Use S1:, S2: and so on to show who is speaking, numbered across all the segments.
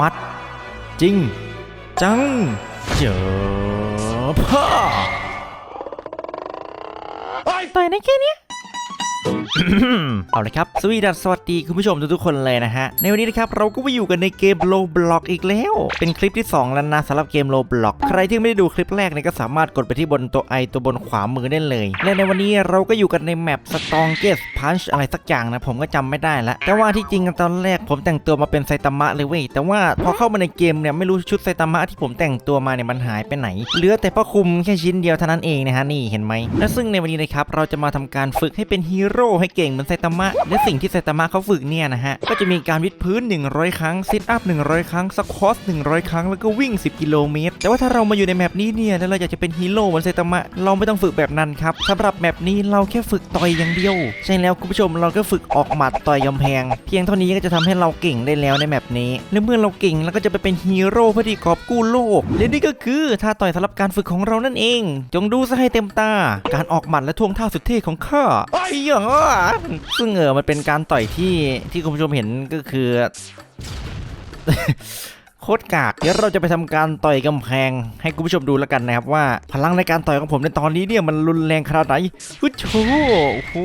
S1: มัด จริง จัง เจอพ่อต่อยได้แค่เนี้ย เอาละครับสวีดัสสวัสดีคุณผู้ชมทุกๆคนเลยนะฮะ ในวันนี้นะครับเราก็มาอยู่กันในเกม Roblox อีกแล้ว เป็นคลิปที่ 2 แล้วนะสำหรับเกม Roblox ใครที่ไม่ได้ดูคลิปแรกเนี่ยก็สามารถกดไปที่บนตัวไอตัวบนขวามือได้เลย และในวันนี้เราก็อยู่กันในแมป Strongest Punch อะไรสักอย่างนะ ผมก็จำไม่ได้ละแต่ว่าที่จริงตอนแรกผมแต่งตัวมาเป็นไซตามะเลยเว้ยแต่ว่าพอเข้ามาในเกมเนี่ยไม่รู้ชุดไซตามะที่ผมแต่งตัวมาเนี่ยมันหายไปไหนเหลือแต่ผ้าคลุมแค่ชิ้นเดียวเท่านั้นเองนะฮะนี่เห็นไหมและซึ่งในวันนี้นะครับเราจะมาทำการฝึกให้เป็นฮีโรให้เก่งเหมือนไซตามะ และสิ่งที่ไซตามะเขาฝึกเนี่ยนะฮะ ก็จะมีการวิดพื้น 100 ครั้งซิทอัพ 100 ครั้งสควอต100 ครั้ง แล้วก็วิ่ง 10 กิโลเมตร แต่ว่าถ้าเรามาอยู่ในแมปนี้เนี่ยแล้วเราอยากจะเป็นฮีโร่เหมือนไซตามะ เราไม่ต้องฝึกแบบนั้นครับสำหรับแมปนี้เราแค่ฝึกต่อยอย่างเดียว ใช่แล้วคุณผู้ชมเราก็ฝึกออกหมัดต่อยกำแพง เพียงเท่านี้ก็จะทำให้เราเก่งได้แล้วในแมปนี้ และเมื่อเราเก่งเราก็จะไปเป็นฮีโร่เพื่อที่กอบกู้โลก และนี่ก็คือท่าต่อยสำหรับการฝึกของเรานั่นเอง จงดูซะให้เต็มตา การออกหมัดและท่วงท่าสุดเท่ของข้าไอ้ยาซึ่งเออมันเป็นการต่อยที่ที่คุณผู้ชมเห็นก็คือโคตรกาก เดี๋ยวเราจะไปทำการต่อยกำแพง ให้คุณผู้ชมดูแล้วกันนะครับว่าพลังในการต่อยของผมในตอนนี้เนี่ยมันรุนแรงขนาดไหนฮึโชโอ้โห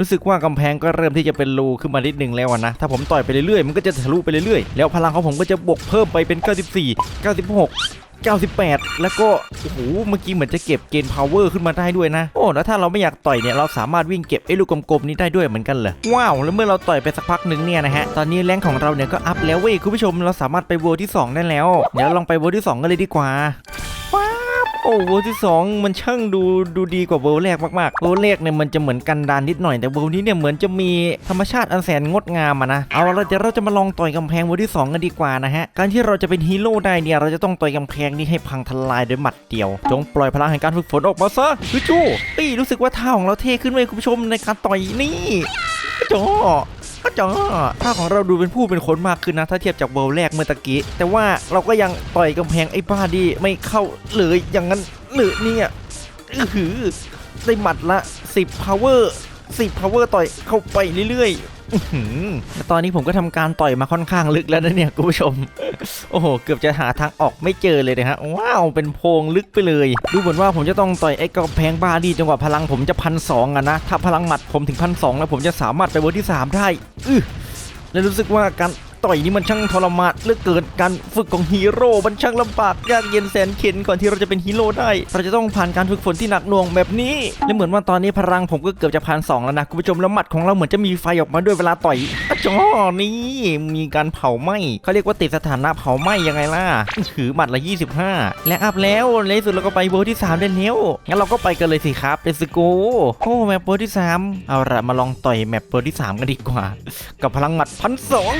S1: รู้สึกว่ากำแพงก็เริ่มที่จะเป็นรูขึ้นมานิดนึงแล้วนะ ถ้าผมต่อยไปเรื่อยๆ มันก็จะทะลุไปเรื่อยๆ แล้วพลังของผมก็จะบวกเพิ่มไปเป็น 94 96 98 แล้วก็โอ้โหเมื่อกี้เหมือนจะเก็บเกณฑ์พาวเวอร์ขึ้นมาได้ด้วยนะ โอ้แล้วถ้าเราไม่อยากต่อยเนี่ยเราสามารถวิ่งเก็บไอ้ลูกกลมๆนี้ได้ด้วยเหมือนกันเหรอว้าวแล้วเมื่อเราต่อยไปสักพักหนึ่งเนี่ยนะฮะตอนนี้แรงของเราเนี่ยก็อัพแล้วเว้ยคุณผู้ชมเราสามารถไปเวอร์ที่ 2 ได้แล้ว เดี๋ยวลองไปเวอร์ที่ 2 กันเลยดีกว่า โอ้เวอร์ที่ 2 มันช่างดูดูดีกว่าเวอร์แรกมากๆเวอร์แรกเนี่ยมันจะเหมือนกันดานนิดหน่อยแต่เวอร์นี้เนี่ยเหมือนจะมีธรรมชาติอันแสนงดงามอะนะเอาละเดี๋ยวเราจะมาลองต่อยกำแพงเวอร์ที่ 2 กันดีกว่านะฮะการที่เราจะเป็นฮีโร่ได้เนี่ยเราจะต้องต่อยกำแพงนี้ให้พังทลายด้วยหมัดเดียว จงปล่อยพลังแห่งการฝึกฝนออกมาซะฮึจูเอ้รู้สึกว่าท่าของเราเท่ขึ้นเลยคุณผู้ชมในการต่อยนี่จอ จ้าท่าของเราดูเป็นผู้เป็นคนมากขึ้นนะ ถ้าเทียบจากเวลแรกเมื่อตะกี้ แต่ว่าเราก็ยังต่อยกำแพงไอ้บ้าดีไม่เข้าเลยอย่างนั้นหรือเนี่ยอือหือได้หมัดละ 10 power 10 power ต่อยเข้าไปเรื่อยๆ ตอนนี้ผมก็ทำการต่อยมาค่อนข้างลึกแล้วนะเนี่ยคุณผู้ชม โอ้โห เกือบจะหาทางออกไม่เจอเลยนะฮะ ว้าว เป็นโพงลึกไปเลย ดูเหมือนว่าผมจะต้องต่อยไอ้กระแพงบ้าดีจนกว่าพลังผมจะพันสองอะนะ ถ้าพลังหมัดผมถึงพันสองแล้วผมจะสามารถไปเวอร์ที่ 3 ได้ อือและรู้สึกว่าการ ต่อยนี่มันช่างทรมานเหลือเกินการฝึกของฮีโร่มันช่างลำบากยากเย็นแสนเข็ญก่อนที่เราจะเป็นฮีโร่ได้ เราจะต้องผ่านการฝึกฝนที่หนักหน่วงแบบนี้ และเหมือนว่าตอนนี้พลังผมก็เกือบจะพันสองแล้วนะคุณผู้ชมแล้วหมัดของเราเหมือนจะมีไฟออกมาด้วยเวลาต่อยอะจอนี่มีการเผาไหม้เขาเรียกว่าติดสถานะเผาไหม้ยังไงล่ะถือหมัดละ 25 และอัพแล้วในสุดเราก็ไปเวอร์ที่ 3 ได้แล้วงั้นเราก็ไปกันเลยสิครับเดสโกโอ้แมปเวอร์ที่ 3 เอาละมาลองต่อยแมปเวอร์ที่ 3 กันดีกว่า กับพลังหมัดพันสอง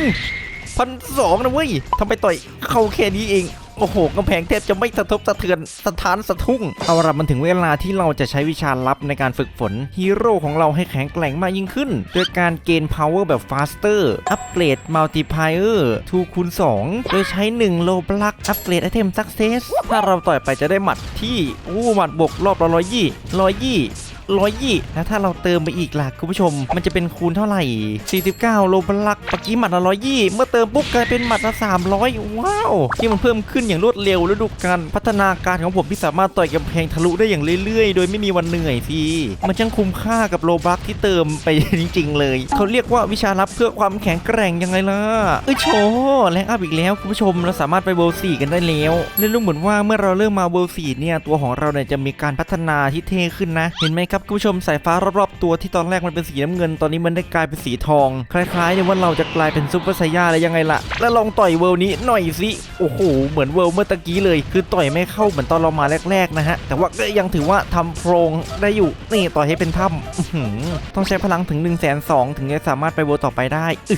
S1: พันสองนะเว้ยทำไมต่อยเข้าแค่นี้เอง โอ้โหกำแพงแทบจะไม่สะทบสะเทือนสถานสะทุ่ง เอาละมันถึงเวลาที่เราจะใช้วิชาลับในการฝึกฝนฮีโร่ของเราให้แข็งแกร่งมากยิ่งขึ้นโดยการเกณฑ์ power แบบ faster อัปเกรด multiplier 2คูณ2โดยใช้ 1 โลบลักอัปเกรดไอเทม success ถ้าเราต่อยไปจะได้หมัดที่อู้หมัดบวกรอบละร้อยยี่ร้อยยี่ ร้อยยี่แล้วถ้าเราเติมไปอีกล่ะคุณผู้ชม มันจะเป็นคูณเท่าไหร่ 49 โลบลักเมื่อกี้หมัดละร้อยยี่เมื่อเติมปุ๊บกลายเป็นหมัดละ300ว้าว ที่มันเพิ่มขึ้นอย่างรวดเร็วและดูการพัฒนาการของผมที่สามารถต่อยกำแพงทะลุได้อย่างเรื่อยๆ โดยไม่มีวันเหนื่อยทีมันช่างคุ้มค่ากับโลบักที่เติมไปจริง ๆ เลยเขาเรียกว่าวิชาลับเพื่อความแข็งแกร่งยังไงล่ะเอ้ยโชว์แรงอัพอีกแล้วคุณผู้ชมเราสามารถไปเวลสี่กันได้แล้วและรู้เหมือนว่าเมื่อเราเริ่มมาเวลสี่เนี่ยตัวของเราเนี่ยจะมีการพัฒนาที่เท่ขึ้นนะเห็นไหมครับคุณผู้ชมสายฟ้ารอบๆตัวที่ตอนแรกมันเป็นสีน้ำเงินตอนนี้มันได้กลายเป็นสีทอง คล้ายๆเนี่ยว่าเราจะกลายเป็นซุปเปอร์ไซย่าอะไรยังไงล่ะ แล้วลองต่อยเวลนี้หน่อยสิโอ้โหเหมือนเวลเมื่อตะกี้เลย คือต่อยไม่เข้าเหมือนตอนเรามาแรกๆนะฮะแต่ว่าก็ยังถือว่าทำโพรงได้อยู่นี่ต่อยให้เป็นถ้ำต้องใช้พลังถึง1นึ่งแสนสองถึงจะสามารถไปเวลต่อไปได้อื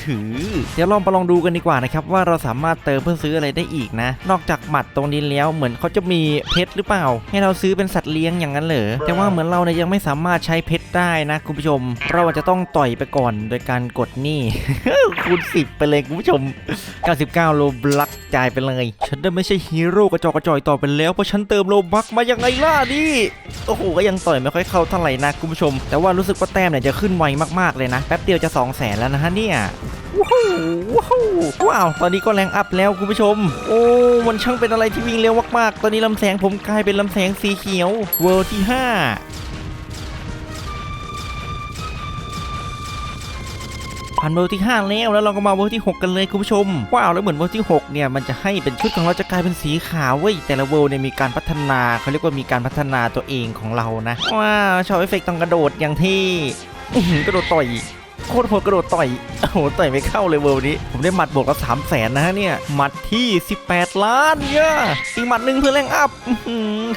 S1: อเดี๋ยวลองไปลองดูกันดีกว่านะครับว่าเราสามารถเติมเพื่อซื้ออะไรได้อีกนะ นอกจากหมัดตรงนี้แล้วเหมือนเขาจะมีเพชรหรือเปล่า ให้เราซื้อเป็นสัตว์เลี้ยงอย่างนั้นเหรอแต่ว่าเหมือนเราเนี่ยยังไม่สามารถใช้เพชรได้นะคุณผู้ชม เราจะต้องต่อยไปก่อนโดยการกดนี่ คูณ10 ไปเลยคุณผู้ชม 99 โลบลักจ่ายไปเลย ฉันได้ไม่ใช่ฮีโร่กระจอกกระจอยต่อไปแล้ว เพราะฉันเติมโลบักมายังไงล่ะนี่โอ้โหก็ยังต่อยไม่ค่อยเข้าเท่าไหร่นะคุณผู้ชม แต่ว่ารู้สึกว่าแต้มเนี่ยจะขึ้นไวมากๆเลยนะแป๊บเดียวจะ 2 0 0แสนแล้วนะฮะเนี่ยว้าวว้าวว้าวตอนนี้ก็แรงอัพแล้วคุณผู้ชม โอ้ มันช่างเป็นอะไรที่วิ่งเร็วมากๆ ตอนนี้ลำแสงผมกลายเป็นลำแสงสีเขียว เวอร์ที่ 5 ผ่านเวอร์ที่ 5 แล้วแล้วเราก็มาเวอร์ที่ 6 กันเลยคุณผู้ชมว้าวแล้วเหมือนเวอร์ที่ 6 เนี่ยมันจะให้เป็นชุดของเราจะกลายเป็นสีขาวเว้ยแต่ละเวอร์เนี่ยมีการพัฒนาเขาเรียกว่ามีการพัฒนาตัวเองของเรานะว้าวชอบเอฟเฟกต์ต้องกระโดดอย่างที่กระโดดต่อย โคตรโหดกระโดดต่อย โอ้โหต่อยไม่เข้าเลยเวอร์วันนี้ ผมได้หมัดบวกละสามแสนนะฮะเนี่ย หมัดที่ 18 ล้านเนี่ยอีกหมัดหนึ่งเพื่อแรงอัพ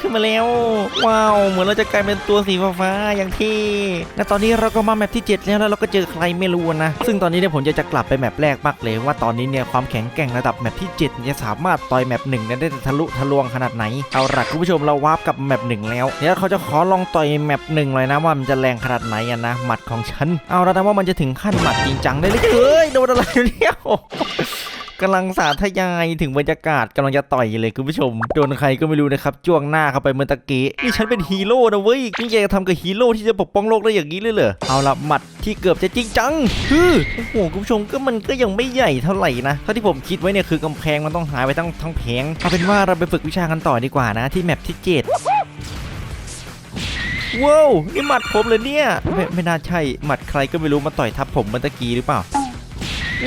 S1: ขึ้นมาแล้ว ว้าว เหมือนเราจะกลายเป็นตัวสีฟ้าๆอย่างที่และตอนนี้เราก็มาแมปที่ 7 แล้วแล้วเราก็เจอใครไม่รู้นะ ซึ่งตอนนี้เนี่ยผมจะจะกลับไปแมปแรกมากเลย ว่าตอนนี้เนี่ยความแข็งแกร่งระดับแมปที่7เนี่ยสามารถต่อยแมปหนึ่งได้ทะลุทะลวงขนาดไหน เอาล่ะคุณผู้ชมเราวาร์ปกับแมปหนึ่งแล้วเดี๋ยวเขาจะขอลองต่อยแมปหนึ่งเลยนะว่ามันจะแรงขนาดไหนนะหมัดของฉันเอาล้วนะว่ามันจะถึงขั้นหมัดจริงจังได้เลยเฮ้ยโดนอะไรเนี่ยกำลังสาธยายถึงบรรยากาศกำลังจะต่อยเลยคุณผู้ชม โดนใครก็ไม่รู้นะครับจ้วงหน้าเข้าไปเมื่อตะกี้นี่ฉันเป็นฮีโร่นะเว้ยนี่แกจะทำกับฮีโร่ที่จะปกป้องโลกได้อย่างนี้เลยเหรอเอาละหมัดที่เกือบจะจริงจังฮือโอ้โหคุณผู้ชมก็มันก็ยังไม่ใหญ่เท่าไหร่นะเท่าที่ผมคิดไว้เนี่ยคือกำแพงมันต้องหายไปทั้งทั้งแผงเอาเป็นว่าเราไปฝึกวิชากันต่อดีกว่านะ ที่แมปที่เจ็ด ว้าวนี่หมัดผมเลยเนี่ยไม่ไม่น่าใช่หมัดใครก็ไม่รู้มาต่อยทับผมเมื่อตะกี้หรือเปล่า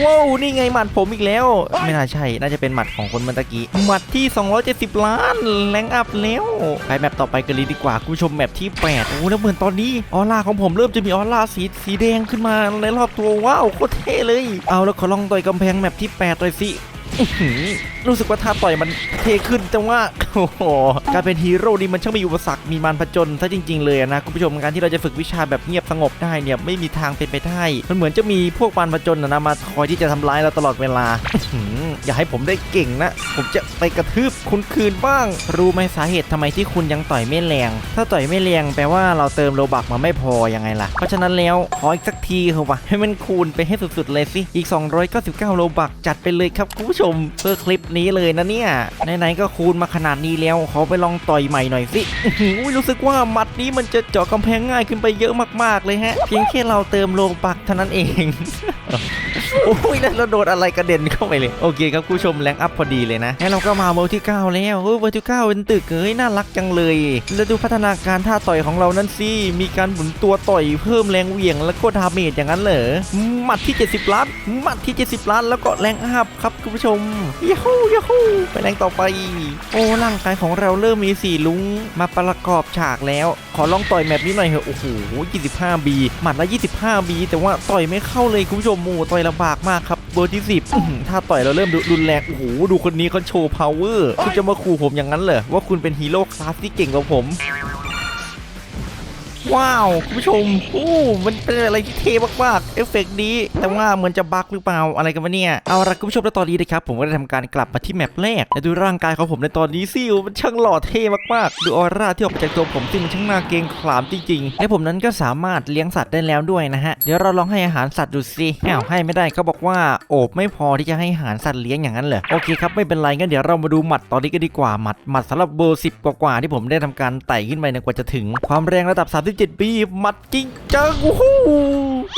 S1: ว้าวนี่ไงหมัดผมอีกแล้ว ไม่น่าใช่น่าจะเป็นหมัดของคนเมื่อตะกี้หมัดที่ 270 ล้านแรงอัพแล้วไปแมปต่อไปกันเลยดีกว่าคุณผู้ชมแมปที่ 8 โอ้แล้วเหมือนตอนนี้ออร่าของผมเริ่มจะมีออร่าสีสีแดงขึ้นมาในรอบตัวว้าวโคตรเท่เลย เอาแล้วขอลองต่อยกำแพงแมปที่8หน่อยสิอื้อหือ รู้สึกว่าท่าต่อยมันเทขึ้นแต่ว่าโอ้โหการเป็นฮีโร่นี่มันช่างมีอุปสรรคมีมารผจญซะจริง ๆ เลยนะคุณผู้ชมการที่เราจะฝึกวิชาแบบเงียบสงบได้เนี่ยไม่มีทางเป็นไปได้มันเหมือนจะมีพวกมารผจญนะมาคอยที่จะทำร้ายเราตลอดเวลาอย่าให้ผมได้เก่งนะ ผมจะไปกระทืบคุณคืนบ้าง รู้ไหมสาเหตุทำไมที่คุณยังต่อยไม่แรง ถ้าต่อยไม่แรงแปลว่าเราเติมโลบักมาไม่พอยังไงล่ะเพราะฉะนั้นแล้วขออีกสัก เข้าไปให้มันคูณไปให้สุดๆเลยสิ อีก 299 โลบักจัดไปเลยครับคุณผู้ชมเพื่อคลิปนี้เลยนะเนี่ยไหนๆก็คูณมาขนาดนี้แล้วขอไปลองต่อยใหม่หน่อยสิอุ้ยรู้สึกว่ามัดนี้มันจะเจาะกำแพงง่ายขึ้นไปเยอะมากๆเลยฮะ เพียงแค่เราเติมโลบักเท่านั้นเอง โอ้ยแล้วเราโดนอะไรกระเด็นเข้าไปเลย โอเคครับคุณผู้ชมแรงอัพพอดีเลยนะแล้วเราก็มาเวอร์ที่ 9 แล้วเออเวอร์ที่ 9 เป็นตึกเอ้ยน่ารักจังเลย แล้วดูพัฒนาการท่าต่อยของเรานั่นสิ มีการหมุนตัวต่อยเพิ่มแรงเหวี่ยงแล้วก็ดาเมจอย่างนั้นเหรอหมัดที่ 70 ล้านหมัดที่ 70 ล้านแล้วก็แรงอัพครับคุณผู้ชมยาฮูยาฮูไปแรงต่อไป โอ้ร่างกายของเราเริ่มมีสีลุงมาประกอบฉากแล้ว ขอลองต่อยแมปนี้หน่อยเถอะโอ้โห25บีหมัดละ25บีแต่ว่าต่อยไม่เข้าเลยคุณผู้ชมโอ้ต่อยลำบากมากครับเบอร์ที่สิบถ้าต่อยเราเริ่มดูรุนแรงโอ้โหดูคนนี้เขาโชว์พาวเวอร์คุณจะมาขู่ผมอย่างนั้นเหรอว่าคุณเป็นฮีโร่คลาสที่เก่งกว่าผม ว้าว คุณผู้ชมโอ้มันเป็นอะไรที่เท่มากๆเอฟเฟกต์นี้ แต่ว่าเหมือนจะบั๊กหรือเปล่าอะไรกันวะเนี่ย เอาละคุณผู้ชมแล้วตอนนี้นะครับ ผมก็ได้ทำการกลับมาที่แมปแรกและดูร่างกายของผมในตอนนี้สิมันช่างหล่อเท่มากๆ ดูออร่าที่ออกมาจากตัวผมที่มันช่างน่าเกรงขามจริงๆและผมนั้นก็สามารถเลี้ยงสัตว์ได้แล้วด้วยนะฮะเดี๋ยวเราลองให้อาหารสัตว์ดูสิอ้าวให้ไม่ได้เขาบอกว่าโอบไม่พอที่จะให้อาหารสัตว์เลี้ยงอย่างนั้นเหรอโอเคครับไม่เป็นไรงั้นเดี๋ยวเรามาดูหมัดตอนนี้กันดีกว่าหมัดหมัดสำหรับเบอร์สิบกว่าๆที่ผมได้ทำการไต่ขึ้นไปนะกว่าจะถึงความแรงระดับ37ปีหมัดจริงจังโอ้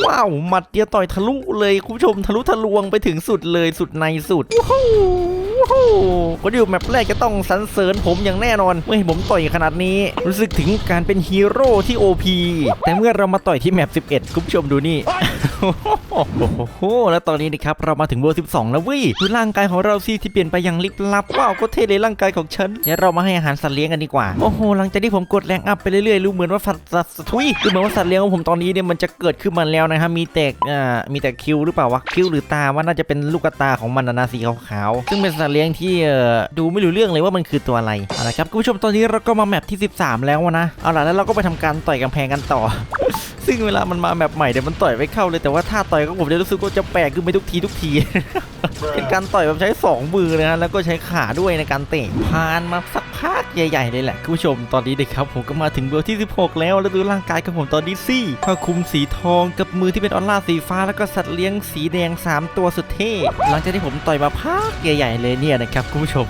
S1: ว้าวหมัดเดียวต่อยทะลุเลยคุณผู้ชมทะลุทะลวงไปถึงสุดเลยสุดในสุดว้าวคนที่อยู่แมปแรกจะต้องสรรเสริญผมอย่างแน่นอนเมื่อเห็นผมต่อยขนาดนี้ รู้สึกถึงการเป็นฮีโร่ที่ OP แต่เมื่อเรามาต่อยที่แมป11 คุณผู้ชมดูนี่ โอ้โห แล้วตอนนี้นะครับเรามาถึงเวอร์12 แล้วว้ยดูร่างกายของเราสิที่เปลี่ยนไปอย่างลิบลับว้าวก็เท่เลยร่างกายของฉันเดี๋ยวเรามาให้อาหารสัตว์เลี้ยงกันดีกว่า โอ้โห หลังจากที่ผมกดแรงอัพไปเรื่อยๆ รู้เหมือนว่าสัตว์สัตว์ทุยดูเหมือนว่าสัตว์เลี้ยงของผมตอนนี้เนี่ยมันจะเกิดขึ้นมาแล้วนะครับมีแต่อ่า มีแต่คิ้วหรือเปล่าวะ คิ้วหรือตาว่าน่าจะเป็นลูกตาของมันนะสีขาวๆ ซึ่งเป็นสัตว์เลี้ยงที่เอ่อดูไม่รู้เรื่องเลยว่ามันคือตัวอะไรเอาละครับคุณผู้ชมตอนนี้เราก็มาแมปที่ 13 แล้วนะ เอาล่ะแล้วเราก็ไปทำการต่อยกำแพงกันต่อ ซึ่งเวลามันมาแบบใหม่เดี๋ยวมันต่อยไม่เข้าเลยแต่ว่าท่าต่อยของผมจะรู้สึกว่าจะแปลกขึ้นไปทุกทีทุกที เป็นการต่อยแบบใช้สองมือนะฮะแล้วก็ใช้ขาด้วยในการเตะผ่านมาสัก พักใหญ่ๆเลยแหละคุณผู้ชมตอนนี้นะครับผมก็มาถึงเบอร์ที่ 16 แล้วแล้วดูร่างกายของผมตอนนี้สิผ้าคลุมสีทองกับมือที่เป็นออร่าสีฟ้าแล้วก็สัตว์เลี้ยงสีแดง 3 ตัวสุดเท่หลังจากที่ผมต่อยมาพักใหญ่ๆเลยเนี่ยนะครับคุณผู้ชม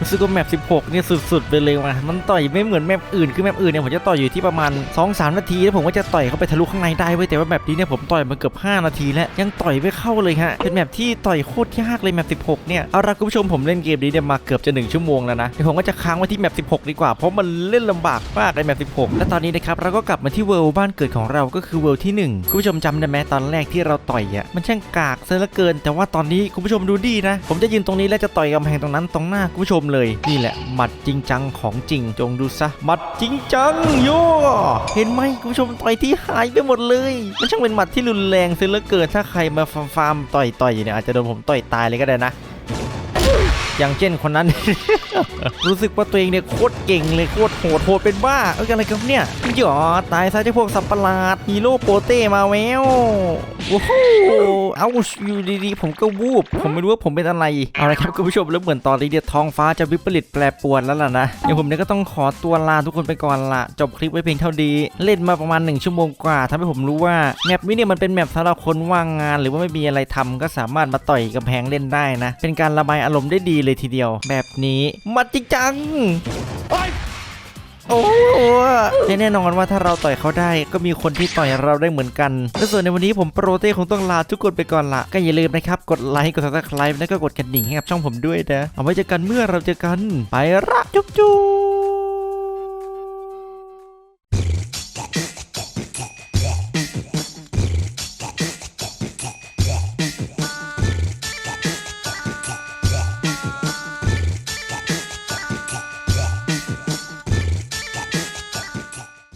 S1: รู้สึกว่าแมป 16 เนี่ยสุดๆไปเลยว่ะมันต่อยไม่เหมือนแมปอื่นคือแมปอื่นเนี่ยผมจะต่อยอยู่ที่ประมาณ 2-3 นาทีแล้วผมก็จะต่อยเข้าไปทะลุข้างในได้เว้ยแต่ว่าแมปนี้เนี่ยผมต่อยมาเกือบ 5 นาทีแล้วยังต่อยไม่เข้าเลยฮะเป็นแมปที่ต่อยโคตรยากเลยแมป 16 เนี่ยเอาละคุณผู้ชมผมเล่นเกมนี้เนี่ยมาเกือบจะ1ชั่วโมงแล้วนะเดี๋ยวผมก็จะค้างไว้ที่แมป 16 ดีกว่า เพราะมันเล่นลำบากมากในแมป 16 และตอนนี้นะครับเราก็กลับมาที่เวิลด์บ้านเกิดของเราก็คือเวิลด์ที่หนึ่งคุณผู้ชมจำได้ไหมตอนแรกที่เราต่อยอะมันช่างกากซะเหลือเกิน แต่ว่าตอนนี้คุณผู้ชมดูดีนะ ผมจะยืนตรงนี้แล้วจะต่อยกำแพงตรงนั้นตรงหน้าคุณผู้ชมเลยนี่แหละหมัดจริงจังของจริงจงดูซะหมัดจริงจังโยเห็นไหมคุณผู้ชมต่อยที่หายไปหมดเลย มันช่างเป็นหมัดที่รุนแรงซะเหลือเกินถ้าใครมาฟาร์มต่อยต่อยๆเนี่ยอาจจะโดนผมต่อยตายเลยก็ได้นะ อย่างเช่นคนนั้น รู้สึกว่าตัวเองเนี่ยโคตรเก่งเลยโคตรโหดโหดเป็นบ้าเอ้ยอะไรกันเนี่ยหยอตายซะเจ้าพวกสัตว์ปะหลาดฮีโร่โปเต้มาแววโอ้โหเอาอยู่ดีๆผมก็วูบ ผมไม่รู้ว่าผมเป็นอะไร เอาละครับคุณผู้ชมแล้วเหมือนตอนนี้เนี่ยท้องฟ้าจะวิปริตแปรปรวนแล้วล่ะนะเดี๋ยวผมเนี่ยก็ต้องขอตัวลาทุกคนไปก่อนละจบคลิปไว้เพียงเท่านี้เล่นมาประมาณ 1 ชั่วโมงกว่าทำให้ผมรู้ว่าแมปนี้เนี่ยมันเป็นแมปสำหรับคนว่างงาน หรือว่าไม่มีอะไรทำก็สามารถมาต่อยกำแพงเล่นได้นะ เป็นการระบายอารมณ์ได้ดีเลยทีเดียว แบบนี้มัดจริงจังโอ้และแน่นอนว่าถ้าเราต่อยเขาได้ก็มีคนที่ต่อยเราได้เหมือนกัน และส่วนในวันนี้ผมโปรเต้คงต้องลาทุกคนไปก่อนละก็อย่าลืมนะครับ กดไลค์ กด subscribe แล้วก็กดกระดิ่งให้กับช่องผมด้วยนะ เอาไว้เจอกันเมื่อเราเจอกัน ไปละจุ๊บจุ๊บ